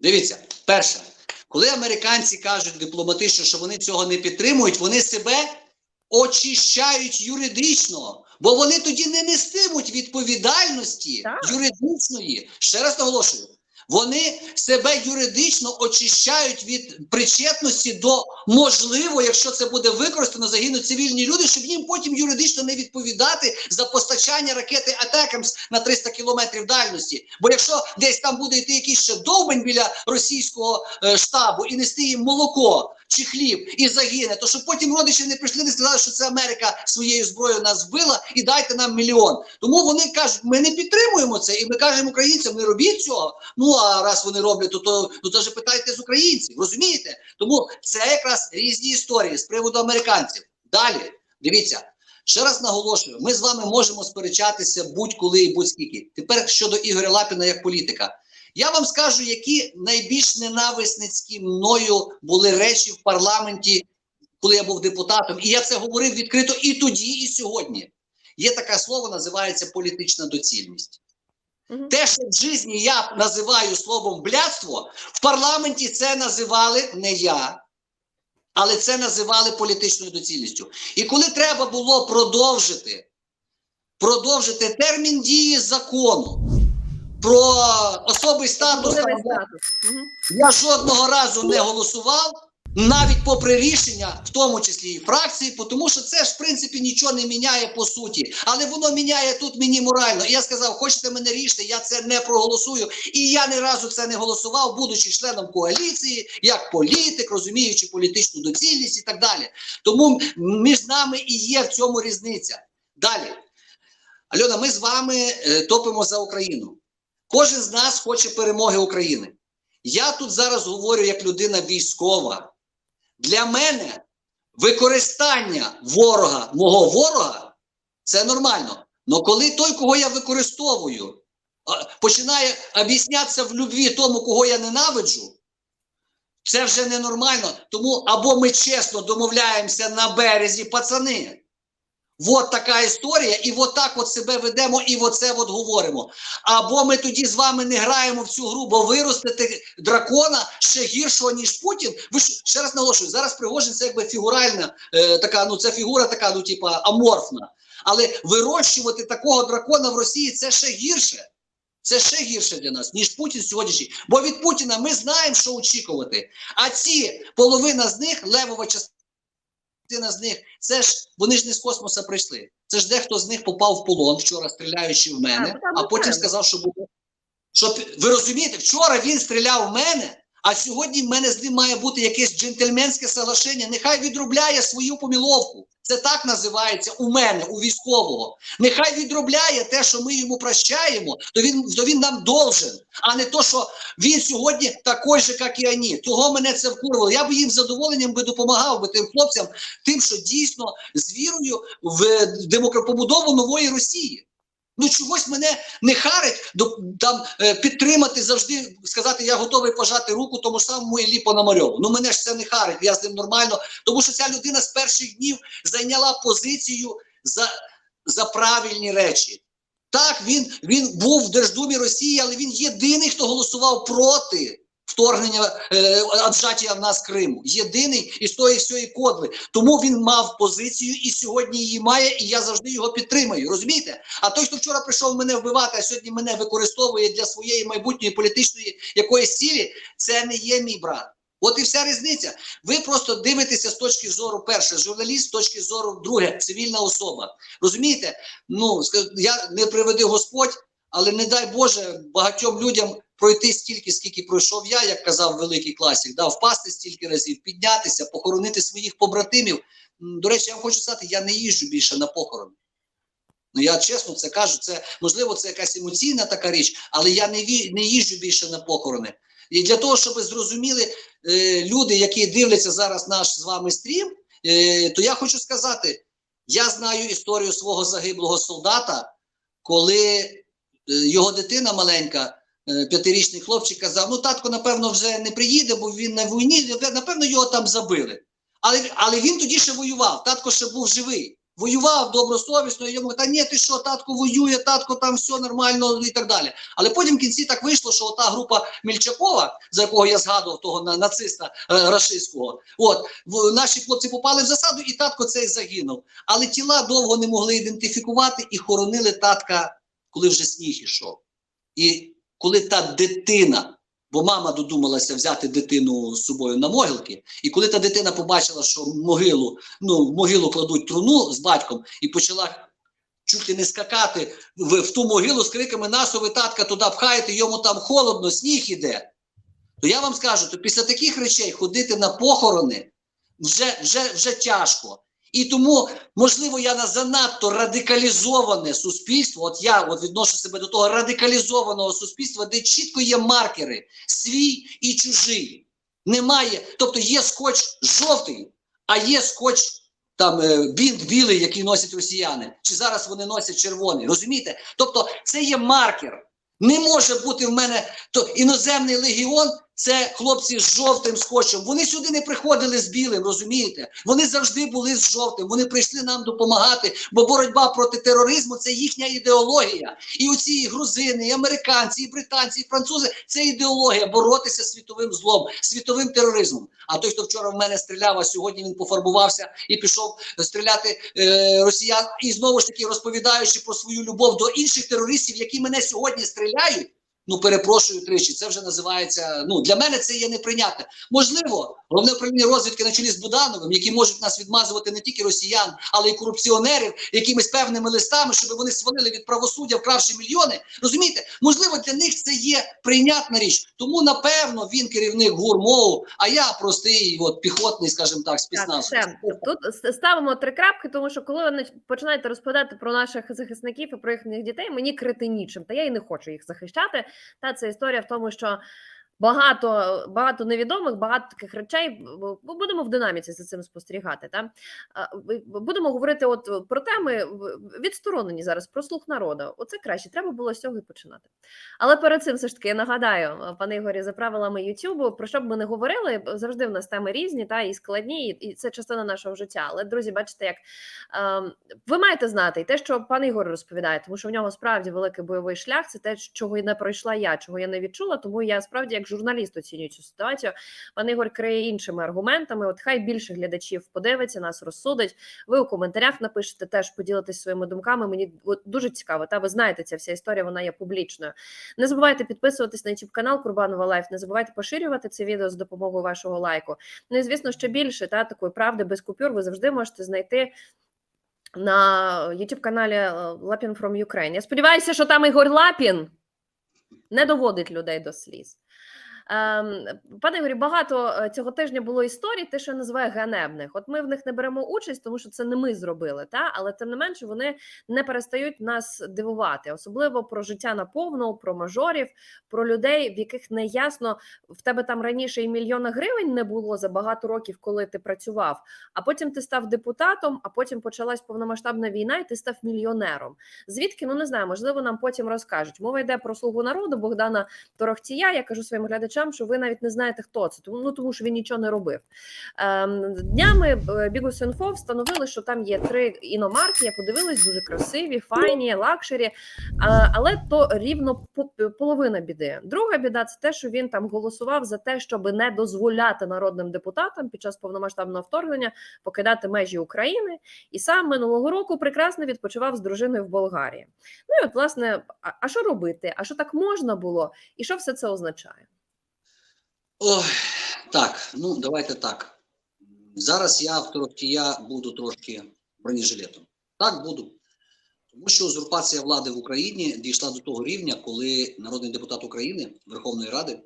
Дивіться, перше, коли американці кажуть дипломатично, що вони цього не підтримують, вони себе очищають юридично, бо вони тоді не нестимуть відповідальності Так. юридичної. Ще раз наголошую. Вони себе юридично очищають від причетності до можливо, якщо це буде використано, загинуть цивільні люди, щоб їм потім юридично не відповідати за постачання ракети Атекамс на 300 кілометрів дальності. Бо якщо десь там буде йти якийсь ще довбень біля російського е, штабу і нести їм молоко чи хліб і загине, то щоб потім родичі не прийшли, не сказали, що це Америка своєю зброєю нас вбила і дайте нам мільйон. Тому вони кажуть, ми не підтримуємо це, і ми кажемо українцям, не робіть цього. Ну а раз вони роблять, то то, то, то ж питайте з українців, розумієте? Тому це якраз різні історії з приводу американців. Далі дивіться. Ще раз наголошую, ми з вами можемо сперечатися будь-коли і будь-скільки. Тепер щодо Ігоря Лапіна як політика. Я вам скажу, які найбільш ненависницькі мною були речі в парламенті, коли я був депутатом, і я це говорив відкрито і тоді, і сьогодні. Є таке слово, називається політична доцільність. Мгм. Те, що в житті я називаю словом блядство, в парламенті це називали не я, але це називали політичною доцільністю. І коли треба було продовжити, продовжити термін дії закону про особий статус, Особливий статус. Мгм. я жодного разу не голосував, навіть попри рішення, в тому числі і фракції, тому що це ж в принципі нічого не міняє по суті, але воно міняє тут мені морально. І я сказав, хочете мене рішити, я це не проголосую. І я ні разу це не голосував, будучи членом коаліції, як політик, розуміючи політичну доцільність і так далі. Тому між нами і є в цьому різниця. Далі. Альона, ми з вами е, топимо за Україну. Кожен з нас хоче перемоги України. Я тут зараз говорю як людина військова. Для мене використання ворога, мого ворога, це нормально. Але коли той, кого я використовую, починає об'яснятися в любві тому, кого я ненавиджу, це вже ненормально. Тому або ми чесно домовляємося на березі, пацани. От така історія, і от так от себе ведемо, і оце от говоримо. Або ми тоді з вами не граємо в цю гру, бо виростити дракона ще гіршого, ніж Путін. Ви ж ще раз наголошую, зараз Пригожин це якби фігуральна е, така, ну це фігура така, ну типа аморфна. Але вирощувати такого дракона в Росії це ще гірше. Це ще гірше для нас, ніж Путін сьогоднішній. Бо від Путіна ми знаємо, що очікувати. А ці половина з них, левова частина з них, це ж вони ж не з космоса прийшли. Це ж дехто з них попав в полон вчора, стріляючи в мене, А, ну, а потім сказав, що було. Щоб ви розумієте, вчора він стріляв в мене, а сьогодні в мене з ним має бути якесь джентльменське соглашення. Нехай відробляє свою поміловку. Це так називається у мене, у військового. Нехай відробляє те, що ми йому прощаємо, то він, то він нам должен, а не то, що він сьогодні такий же, як і вони. Того мене це вкурвало. Я би їм задоволенням би допомагав би тим хлопцям, тим, що дійсно з вірою в демокра- побудову нової Росії. Ну чогось мене не харить до там е, підтримати завжди, сказати, я готовий пожати руку тому ж самому Іллі Пономарьову. Ну мене ж це не харить, я з ним нормально, тому що ця людина з перших днів зайняла позицію за, за правильні речі. Так, він, він був в Держдумі Росії, але він єдиний, хто голосував проти вторгнення е, отжаття в нас Криму. Єдиний із тої всієї кодли. Тому він мав позицію і сьогодні її має, і я завжди його підтримую. Розумієте? А той, хто вчора прийшов мене вбивати, а сьогодні мене використовує для своєї майбутньої політичної якоїсь цілі, це не є мій брат. От і вся різниця. Ви просто дивитеся з точки зору перше, журналіст, з точки зору друге, цивільна особа. Розумієте? Ну я не приведи Господь, але не дай Боже багатьом людям пройти стільки, скільки пройшов я, як казав великий класик, да, впасти стільки разів, піднятися, похоронити своїх побратимів. До речі, я вам хочу сказати, я не їжджу більше на похорони. Ну я чесно це кажу. Це можливо це якась емоційна така річ, але я не ві, не їжджу більше на похорони. І для того, щоб зрозуміли е, люди, які дивляться зараз наш з вами стрім, е, то я хочу сказати: я знаю історію свого загиблого солдата, коли е, його дитина маленька, п'ятирічний хлопчик, казав: ну татко, напевно, вже не приїде, бо він на війні, напевно, його там забили. Але, але він тоді ще воював, татко ще був живий. воював добросовісно, і йому та ні, ти що, татко воює, татко там все нормально і так далі. Але потім в кінці так вийшло, що та група Мільчакова, за якого я згадував, того на- нациста е, рашистського, от в, наші хлопці попали в засаду, і татко цей загинув. Але тіла довго не могли ідентифікувати і хоронили татка, коли вже сніг ішов. І коли та дитина, бо мама додумалася взяти дитину з собою на могилки, і коли та дитина побачила, що могилу, ну, в могилу кладуть труну з батьком, і почала чуть ли не скакати в, в ту могилу з криками «Насо ви татка туди пхаєте, йому там холодно, сніг іде. То я вам скажу, то після таких речей ходити на похорони вже, вже, вже тяжко. І тому, можливо, я на занадто радикалізоване суспільство. От я от відношу себе до того радикалізованого суспільства, де чітко є маркери свій і чужий. Немає, тобто є скотч жовтий, а є скотч там е, бінт білий, який носять росіяни. Чи зараз вони носять червоний? Розумієте? Тобто, це є маркер. Не може бути в мене то іноземний легіон. Це хлопці з жовтим скотчем. Вони сюди не приходили з білим, розумієте? Вони завжди були з жовтим. Вони прийшли нам допомагати, бо боротьба проти тероризму це їхня ідеологія. І оці і грузини, і американці, і британці, і французи це ідеологія боротися з світовим злом, світовим тероризмом. А той, хто вчора в мене стріляв, а сьогодні він пофарбувався і пішов стріляти е, росіян, і знову ж таки розповідаючи про свою любов до інших терористів, які мене сьогодні стріляють. Ну, перепрошую тричі, це вже називається. Ну для мене це є неприйнятне. Можливо, головне управління розвідки на чолі з Будановим, які можуть нас відмазувати не тільки росіян, але й корупціонерів якимись певними листами, щоб вони свалили від правосуддя, вкравши мільйони. Розумієте, можливо, для них це є прийнятна річ. Тому напевно він керівник гурмову, а я простий, от піхотний, скажімо так, Так, Тут ставимо три крапки, тому що коли нач- починаєте розповідати про наших захисників і про їхніх дітей, мені крити нічим, та я і не хочу їх захищати. Та це історія в тому, що багато, багато невідомих, багато таких речей. б- Будемо в динаміці за цим спостерігати. Та? Будемо говорити от про теми відсторонені зараз, про слух народу. Оце краще, треба було з цього і починати. Але перед цим все ж таки я нагадаю, пане Ігорі, за правилами Ютубу, про що б ми не говорили, завжди в нас теми різні та і складні, і це частина нашого життя. Але друзі, бачите, як ем, ви маєте знати і те, що пан Ігор розповідає, тому що в нього справді великий бойовий шлях. Це те, чого і не пройшла я, чого я не відчула. Тому я справді як журналіст оцінюю цю ситуацію. Пан Ігор криє іншими аргументами. От хай більше глядачів подивиться, нас розсудить. Ви у коментарях напишете теж поділитесь своїми думками. Мені дуже цікаво. Та ви знаєте, ця вся історія вона є публічною. Не забувайте підписуватись на YouTube канал Курбанова Лайф. Не забувайте поширювати це відео з допомогою вашого лайку. Ну і звісно, ще більше та такої правди без купюр ви завжди можете знайти. На youtube каналі е, Лапін from Ukraine. Я сподіваюся, що там Ігор Лапін не доводить людей до сліз. Ем, пане Ігорі, багато е, цього тижня було історій, те, що я називаю ганебних. От ми в них не беремо участь, тому що це не ми зробили, та але тим не менше вони не перестають нас дивувати, особливо про життя наповну, про мажорів, про людей, в яких не ясно в тебе там раніше і мільйона гривень не було за багато років, коли ти працював. А потім ти став депутатом, а потім почалась повномасштабна війна, і ти став мільйонером. Звідки ну не знаю, можливо, нам потім розкажуть. Мова йде про слугу народу Богдана Торохтія. Я кажу своїм глядачам, що ви навіть не знаєте, хто це, тому ну тому що він нічого не робив. Ем, днями Бігус Інфо встановили, що там є три іномарки. Я подивилась, дуже красиві, файні, лакшері. А, але то рівно половина біди. Друга біда це те, що він там голосував за те, щоб не дозволяти народним депутатам під час повномасштабного вторгнення покидати межі України, і сам минулого року прекрасно відпочивав з дружиною в Болгарії. Ну і от власне, а що робити? А що так можна було? І що все це означає? Ой, так, ну давайте так. Зараз я в Торохтія буду трошки бронежилетом. Так буду. Тому що узурпація влади в Україні дійшла до того рівня, коли народний депутат України Верховної Ради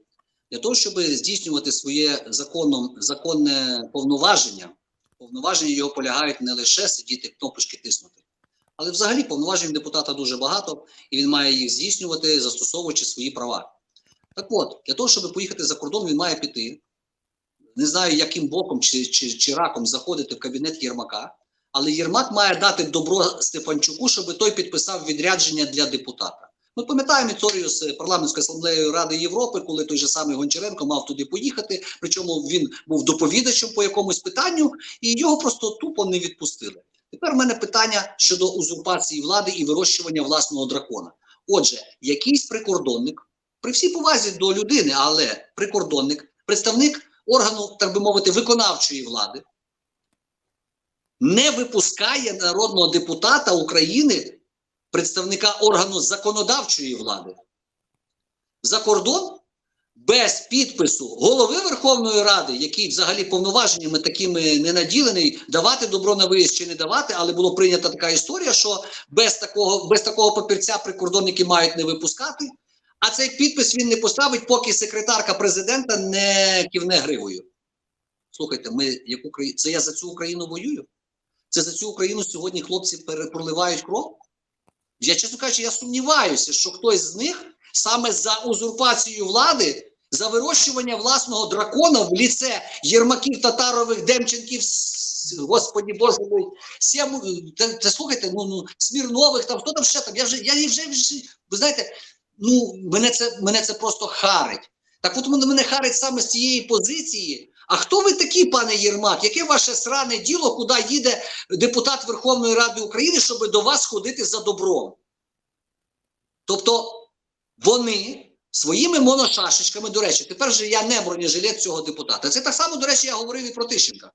для того, щоб здійснювати своє законом, законне повноваження, повноваження його полягають не лише сидіти кнопочки тиснути, але взагалі повноважень депутата дуже багато, і він має їх здійснювати, застосовуючи свої права. Так от, для того, щоб поїхати за кордон, він має піти. Не знаю, яким боком чи, чи, чи раком заходити в кабінет Єрмака, але Єрмак має дати добро Стефанчуку, щоб той підписав відрядження для депутата. Ми пам'ятаємо історію з парламентською асамблеєю Ради Європи, коли той же самий Гончаренко мав туди поїхати. Причому він був доповідачем по якомусь питанню, і його просто тупо не відпустили. Тепер в мене питання щодо узурпації влади і вирощування власного дракона. Отже, якийсь прикордонник, при всій повазі до людини, але прикордонник, представник органу, так би мовити, виконавчої влади, не випускає народного депутата України, представника органу законодавчої влади, за кордон без підпису голови Верховної Ради, який взагалі повноваженнями такими не наділений, давати добро на виїзд чи не давати, але було прийнята така історія, що без такого, без такого папірця прикордонники мають не випускати. А цей підпис він не поставить, поки секретарка президента не кивне гривою. Слухайте, ми яку країну це я за цю Україну воюю? Це за цю Україну сьогодні хлопці перепроливають кров? Я чесно кажучи, я сумніваюся, що хтось з них саме за узурпацію влади, за вирощування власного дракона в ліце Єрмаків, Татарових, Демченків, Господі Боже мой, Сєму, та, та слухайте, ну, ну, Смірнових, там, хто там ще там, я вже, я вже, ви знаєте, ну, мене це, мене це просто харить. Так от мене, харить саме з цієї позиції. А хто ви такі, пане Єрмак? Яке ваше сране діло, куди їде депутат Верховної Ради України, щоб до вас ходити за добром? Тобто вони своїми моношашечками, до речі, тепер же я не бронежилет цього депутата. Це так само, до речі, я говорив і про Тищенка,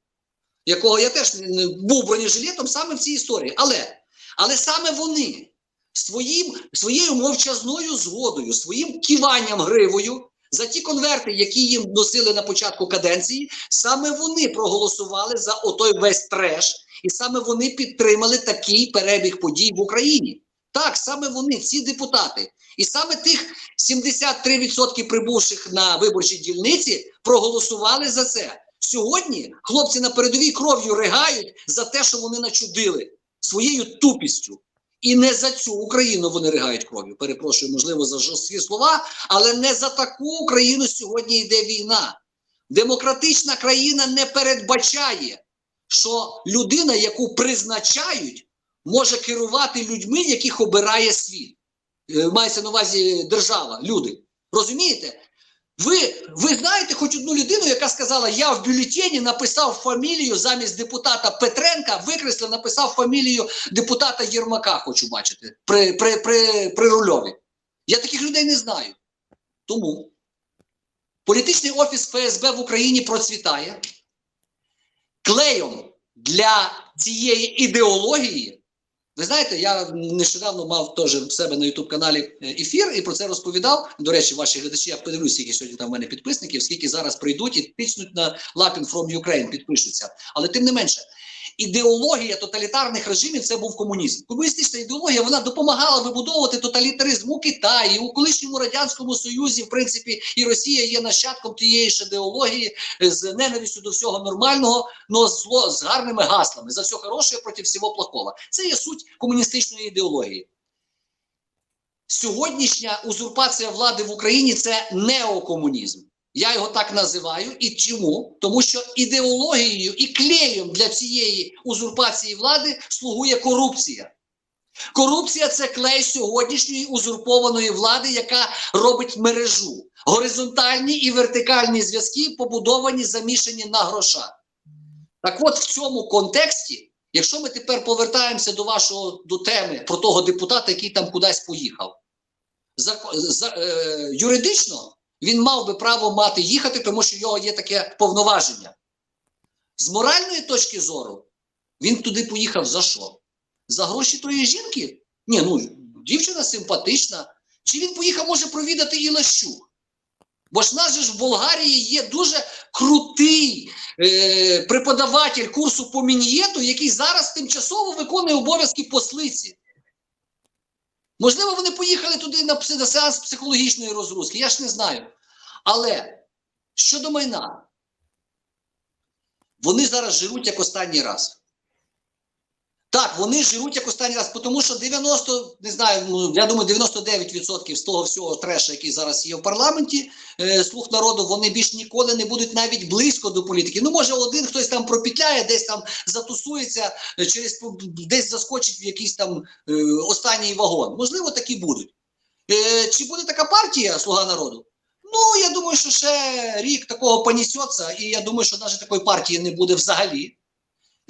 якого я теж був бронежилетом саме в цій історії. Але, але саме вони своїм, своєю мовчазною згодою, своїм киванням гривою за ті конверти, які їм носили на початку каденції, саме вони проголосували за отой весь треш, і саме вони підтримали такий перебіг подій в Україні. Так, саме вони, ці депутати. І саме тих 73% прибувших на виборчі дільниці проголосували за це. Сьогодні хлопці на передовій кров'ю ригають за те, що вони начудили своєю тупістю. І не за цю Україну вони ригають кров'ю. Перепрошую, можливо, за жорсткі слова, але не за таку Україну сьогодні йде війна. Демократична країна не передбачає, що людина, яку призначають, може керувати людьми, яких обирає світ. Е, Мається на увазі держава, люди. Розумієте? Ви, ви знаєте хоч одну людину, яка сказала: я в бюлетені написав фамілію замість депутата Петренка, викреслив, написав фамілію депутата Єрмака, хочу бачити, при, при, при, при рульові. Я таких людей не знаю. Тому політичний офіс ФСБ в Україні процвітає. Клеєм для цієї ідеології ви знаєте, я нещодавно мав теж в себе на Ютуб каналі е, ефір і про це розповідав. До речі, ваші глядачі, я подивлюсь, скільки сьогодні там в мене підписників, скільки зараз прийдуть і тиснуть на Лапін from Ukraine, підпишуться. Але тим не менше, ідеологія тоталітарних режимів це був комунізм. Комуністична ідеологія вона допомагала вибудовувати тоталітаризм у Китаї, у колишньому радянському союзі. В принципі, і Росія є нащадком тієї ж ідеології е, з ненавистю до всього нормального, но зло з гарними гаслами за все хороше проти всього плохого. Це є суть комуністичної ідеології. Сьогоднішня узурпація влади в Україні це неокомунізм. Я його так називаю. І чому? Тому що ідеологією і клеєм для цієї узурпації влади слугує корупція. Корупція це клей сьогоднішньої узурпованої влади, яка робить мережу. Горизонтальні і вертикальні зв'язки побудовані, замішані на грошах. Так от в цьому контексті, якщо ми тепер повертаємося до вашого до теми про того депутата, який там кудись поїхав, за, за, е, юридично він мав би право мати їхати, тому що в нього є таке повноваження. З моральної точки зору, він туди поїхав за що? За гроші тої жінки? Ні, ну дівчина симпатична. Чи він поїхав, може, провідати Ілащук? Бо ж нас же ж в Болгарії є дуже крутий е, преподаватель курсу по мінієту, який зараз тимчасово виконує обов'язки послиці. Можливо, вони поїхали туди на, сеанс психологічної розгрузки, я ж не знаю. Але щодо майна, вони зараз жируть як останній раз. Так, вони жируть як останній раз, тому що 90, не знаю, ну, я думаю, 99% з того всього треша, який зараз є в парламенті, е, слух народу, вони більш ніколи не будуть навіть близько до політики. Ну, може, один хтось там пропітляє, десь там затусується, е, через десь заскочить в якийсь там е, останній вагон. Можливо, такі будуть. Е, чи буде така партія Слуга народу? Ну, я думаю, що ще рік такого понесеться, і я думаю, що навіть такої партії не буде взагалі.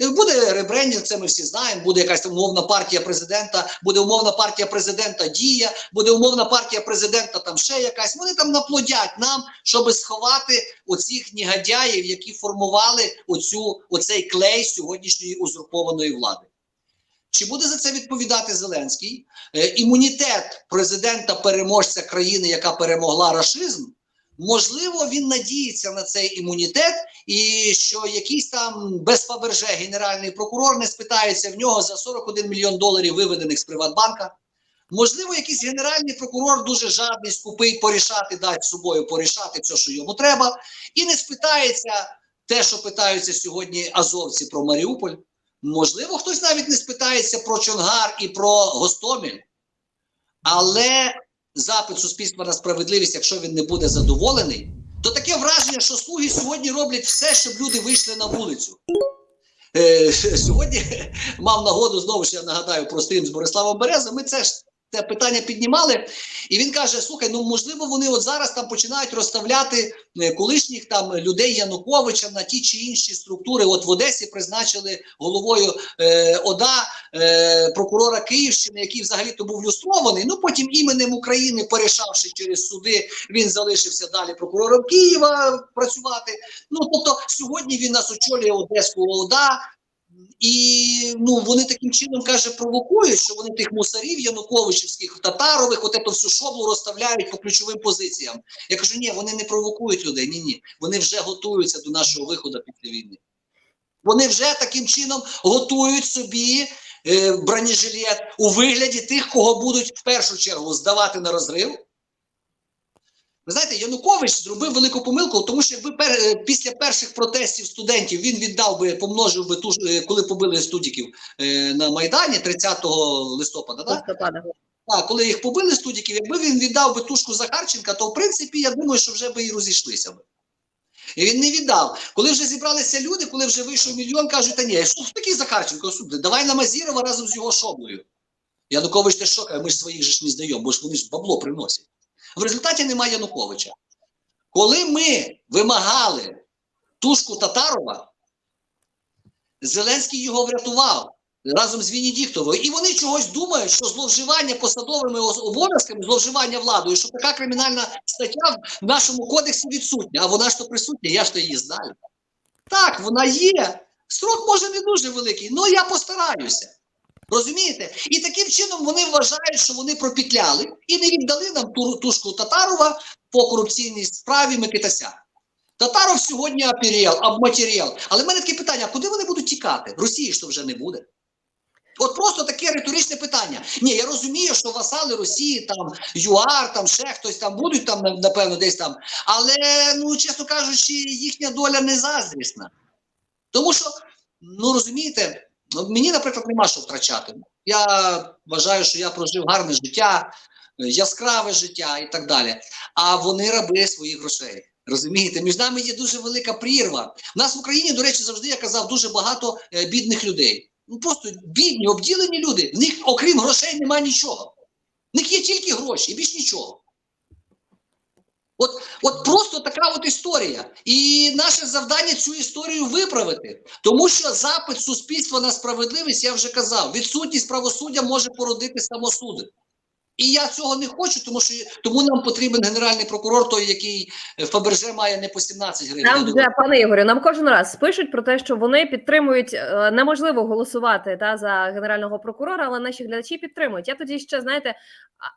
Е, Буде ребрендінг, це ми всі знаємо. Буде якась умовна партія президента, буде умовна партія президента Дія, буде умовна партія президента там ще якась. Вони там наплодять нам, щоб сховати оцих негодяїв, які формували оцю оцей клей сьогоднішньої узурпованої влади. Чи буде за це відповідати Зеленський? Е, імунітет президента переможця країни, яка перемогла рашизм. Можливо, він надіється на цей імунітет, і що якийсь там без Фаберже генеральний прокурор не спитається в нього за 41 мільйон доларів, виведених з Приватбанка. Можливо, якийсь генеральний прокурор дуже жадний, скупий порішати, дасть з собою порішати все, що йому треба, і не спитається те, що питаються сьогодні азовці про Маріуполь. Можливо, хтось навіть не спитається про Чонгар і про Гостомель. Але запит суспільства на справедливість, якщо він не буде задоволений, то таке враження, що слуги сьогодні роблять все, щоб люди вийшли на вулицю. Е, сьогодні мав нагоду знову ж я нагадаю про стрім з Бориславом Березом. Ми це ж це питання піднімали, і він каже: слухай, ну можливо, вони от зараз там починають розставляти е, колишніх там людей Януковича на ті чи інші структури. От в Одесі призначили головою е, ОДА е, прокурора Київщини, який взагалі то був люстрований. Ну потім іменем України, перейшавши через суди, він залишився далі прокурором Києва працювати. Ну тобто сьогодні він нас очолює Одеську ОДА. І ну вони таким чином каже провокують, що вони тих мусарів Януковичівських, татарових, от ету всю шоблу розставляють по ключовим позиціям. Я кажу, ні, вони не провокують людей. Ні, ні. Вони вже готуються до нашого виходу після війни. Вони вже таким чином готують собі е, бронежилет у вигляді тих, кого будуть в першу чергу здавати на розрив. Ви знаєте, Янукович зробив велику помилку, тому що якби пер, е, після перших протестів студентів він віддав би, помножив би ту ж, е, коли побили студіків е, на Майдані 30 листопада, да? Листопада. Так, коли їх побили студіків, якби він віддав би тушку Захарченка, то в принципі я думаю, що вже би і розійшлися би. І він не віддав. Коли вже зібралися люди, коли вже вийшов мільйон, кажуть, та ні, що такий Захарченко, давай на Мазірова разом з його шоблею. Янукович те що каже, ми ж своїх же ж не здаємо, бо ж вони ж бабло приносять. В результаті немає Януковича. Коли ми вимагали тушку Татарова, Зеленський його врятував разом з Венедіктовою. І вони чогось думають, що зловживання посадовими обов'язками, зловживання владою, що така кримінальна стаття в нашому кодексі відсутня. А вона ж то присутня, я ж то її знаю. Так, вона є. Строк може не дуже великий, але я постараюся. Розумієте? І таким чином вони вважають, що вони пропітляли і не віддали нам ту, тушку Татарова по корупційній справі Микитася. Татаров сьогодні апіріал, абматеріал. Але в мене таке питання: а куди вони будуть тікати? В Росії ж то вже не буде. От просто таке риторичне питання. Ні, я розумію, що васали Росії, там ЮАР, там ще хтось там будуть там, напевно, десь там. Але, ну, чесно кажучи, їхня доля не заздрісна. Тому що, ну розумієте, мені, наприклад, нема що втрачати. Я вважаю, що я прожив гарне життя, яскраве життя і так далі. А вони раби своїх грошей. Розумієте, між нами є дуже велика прірва. У нас в Україні, до речі, завжди я казав, дуже багато е, бідних людей. Ну просто бідні, обділені люди. В них, окрім грошей, немає нічого. В них є тільки гроші і більш нічого. От, от просто така от історія. І наше завдання цю історію виправити. Тому що запит суспільства на справедливість, я вже казав, відсутність правосуддя може породити самосуди. І я цього не хочу, тому що тому нам потрібен генеральний прокурор, той, який е, Фаберже має не по 17 гривень. Нам вже, пане Ігорю, нам кожен раз пишуть про те, що вони підтримують е, неможливо голосувати та за генерального прокурора, але наші глядачі підтримують. Я тоді ще знаєте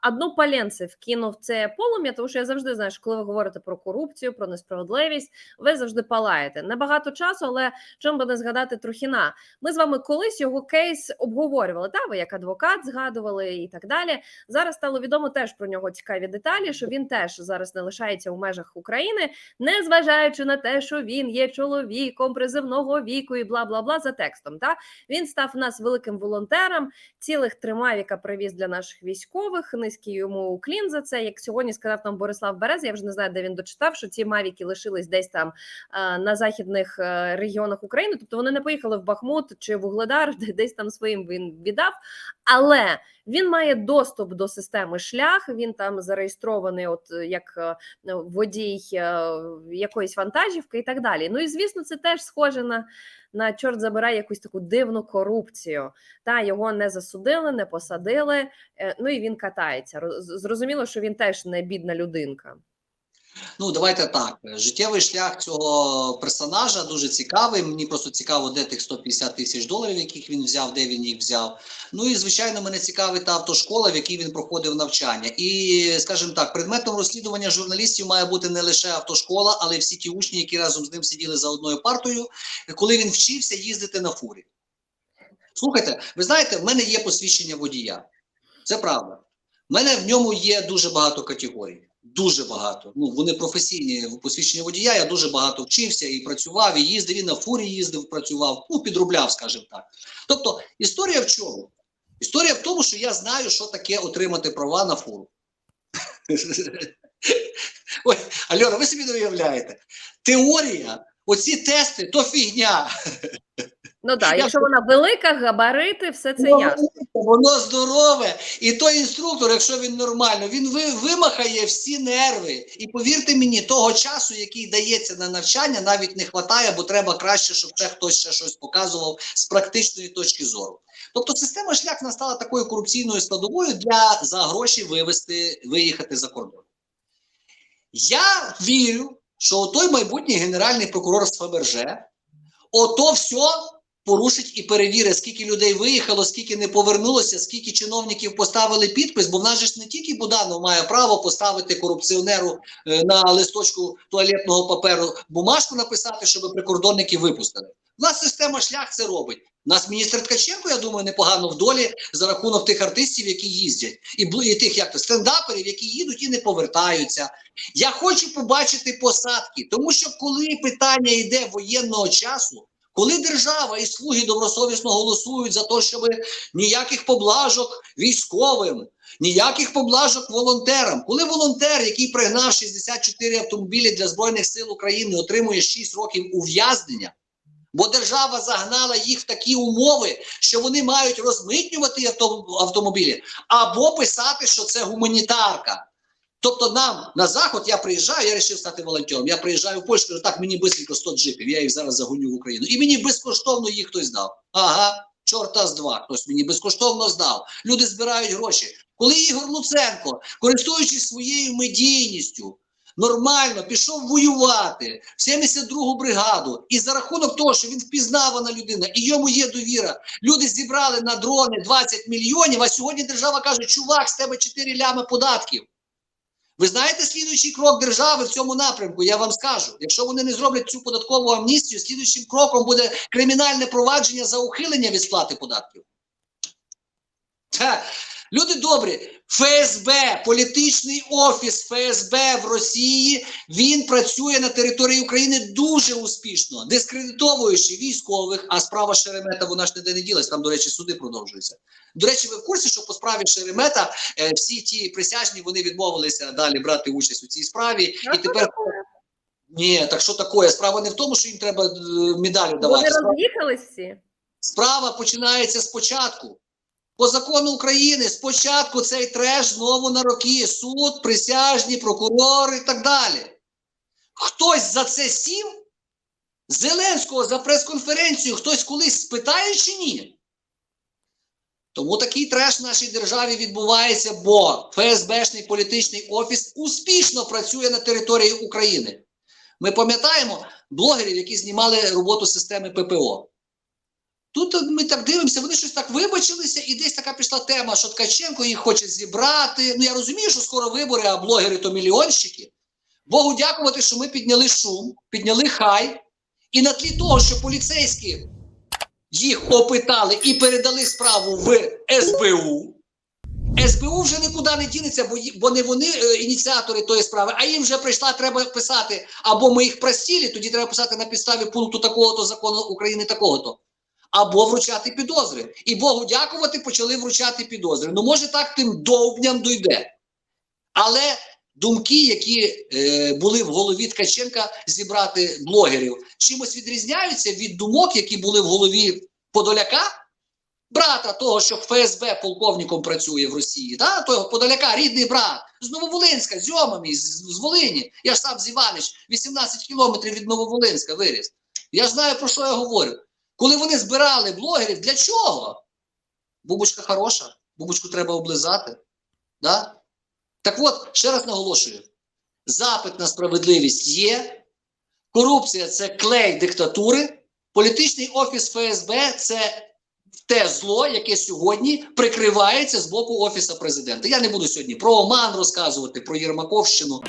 одну паленце вкинув це полум'я, тому що я завжди знаю, що коли ви говорите про корупцію, про несправедливість, ви завжди палаєте. Небагато часу, але чому би не згадати Трухіна? Ми з вами колись його кейс обговорювали. Та ви як адвокат згадували і так далі. Зараз стало відомо теж про нього цікаві деталі, що він теж зараз не лишається у межах України, не зважаючи на те, що він є чоловіком призивного віку і бла бла бла за текстом. Та він став у нас великим волонтером, цілих три мавіка привіз для наших військових. Низький йому уклін за це. Як сьогодні сказав нам Борислав Берез, я вже не знаю, де він дочитав, що ці мавіки лишились десь там е, на західних е, регіонах України. Тобто вони не поїхали в Бахмут чи в Угледар, де десь там своїм він віддав. Але він має доступ до системи шлях. Він там зареєстрований, от е, як е, ну, водій е, якоїсь вантажівки і так далі. Ну і звісно, це теж схоже на, на чорт забирає якусь таку дивну корупцію. Та його не засудили, не посадили. Ну і він катається. Зрозуміло, що він теж не бідна людинка. Ну, давайте так. Життєвий шлях цього персонажа дуже цікавий. Мені просто цікаво, де тих 150 тисяч доларів, яких він взяв, де він їх взяв. Ну і звичайно, мене цікавить та автошкола, в якій він проходив навчання. І, скажімо так, предметом розслідування журналістів має бути не лише автошкола, але й всі ті учні, які разом з ним сиділи за одною партою, коли він вчився їздити на фурі. Слухайте, ви знаєте, в мене є посвідчення водія. Це правда. У мене в ньому є дуже багато категорій. Дуже багато. Ну, вони професійні посвідчення водія. Я дуже багато вчився і працював, і їздив, і на фурі їздив, працював, ну, підробляв, скажімо так. Тобто, історія в чому? Історія в тому, що я знаю, що таке отримати права на фуру. Ой, Альона, ви собі не уявляєте. Теорія, оці тести то фігня. Ну так, якщо вона велика, габарити, все це Воно ясно. Воно здорове. І той інструктор, якщо він нормально, він ви, вимахає всі нерви. І повірте мені, того часу, який дається на навчання, навіть не вистачає, бо треба краще, щоб ще хтось ще щось показував з практичної точки зору. Тобто система шлях вона стала такою корупційною складовою для за гроші вивести, виїхати за кордон. Я вірю, що той майбутній генеральний прокурор з Фаберже, ото все порушить і перевірить, скільки людей виїхало, скільки не повернулося, скільки чиновників поставили підпис, бо в нас же ж не тільки Буданов має право поставити корупціонеру е, на листочку туалетного паперу бумажку написати, щоб прикордонники випустили. У нас система шлях це робить. У нас міністр Ткаченко, я думаю, непогано в долі за рахунок тих артистів, які їздять, і, і тих як то стендаперів, які їдуть і не повертаються. Я хочу побачити посадки, тому що коли питання йде воєнного часу, коли держава і слуги добросовісно голосують за те, щоб ніяких поблажок військовим, ніяких поблажок волонтерам, коли волонтер, який пригнав 64 автомобілі для збройних сил України, отримує 6 років ув'язнення, бо держава загнала їх в такі умови, що вони мають розмитнювати автомобілі або писати, що це гуманітарка. Тобто нам на заход я приїжджаю, я вирішив стати волонтером. Я приїжджаю в Польщу, кажу, так мені бистренько 100 джипів, я їх зараз загоню в Україну. І мені безкоштовно їх хтось дав. Ага, чорта з два, хтось мені безкоштовно здав. Люди збирають гроші. Коли Ігор Луценко, користуючись своєю медійністю, нормально пішов воювати в 72-гу бригаду, і за рахунок того, що він впізнавана людина, і йому є довіра, люди зібрали на дрони 20 мільйонів, а сьогодні держава каже, чувак, з тебе 4 лями податків. Ви знаєте слідуючий крок держави в цьому напрямку? Я вам скажу. Якщо вони не зроблять цю податкову амністію, слідуючим кроком буде кримінальне провадження за ухилення від сплати податків. Та, люди добрі, ФСБ, політичний офіс ФСБ в Росії, він працює на території України дуже успішно, дискредитовуючи військових, а справа Шеремета вона ж ніде не ділась, там, до речі, суди продовжуються. До речі, ви в курсі, що по справі Шеремета е, всі ті присяжні вони відмовилися далі брати участь у цій справі. А і тепер ні, так що таке? Справа не в тому, що їм треба е, медалі давати. Справа, роз'їхались всі. справа починається спочатку. По закону України спочатку цей треш знову на роки. Суд, присяжні, прокурори і так далі. Хтось за це сів? Зеленського за прес-конференцію хтось колись спитає чи ні? Тому такий треш в нашій державі відбувається, бо ФСБшний політичний офіс успішно працює на території України. Ми пам'ятаємо блогерів, які знімали роботу системи ППО. Тут ми так дивимося, вони щось так вибачилися, і десь така пішла тема, що Ткаченко їх хоче зібрати. Ну я розумію, що скоро вибори, а блогери то мільйонщики. Богу дякувати, що ми підняли шум, підняли хай, і на тлі того, що поліцейські їх опитали і передали справу в СБУ. СБУ вже нікуди не дінеться, бо, бо не вони е, ініціатори тої справи, а їм вже прийшла, треба писати, або ми їх простили, тоді треба писати на підставі пункту такого-то закону України такого-то. Або вручати підозри. І Богу дякувати, почали вручати підозри. Ну, може, так тим довбням дойде. Але думки, які е, були в голові Ткаченка зібрати блогерів, чимось відрізняються від думок, які були в голові Подоляка. брата того, що ФСБ полковником працює в Росії, да? того подаляка, рідний брат, з Нововолинська, з Йомами, з, з Волині. Я ж сам з Іванич, 18 кілометрів від Нововолинська виріс. Я знаю, про що я говорю. Коли вони збирали блогерів, для чого? Бубочка хороша, бубочку треба облизати. Да? Так от, ще раз наголошую: запит на справедливість є, корупція це клей диктатури, політичний офіс ФСБ це те зло, яке сьогодні прикривається з боку Офісу президента. Я не буду сьогодні про Оман розказувати, про Єрмаковщину.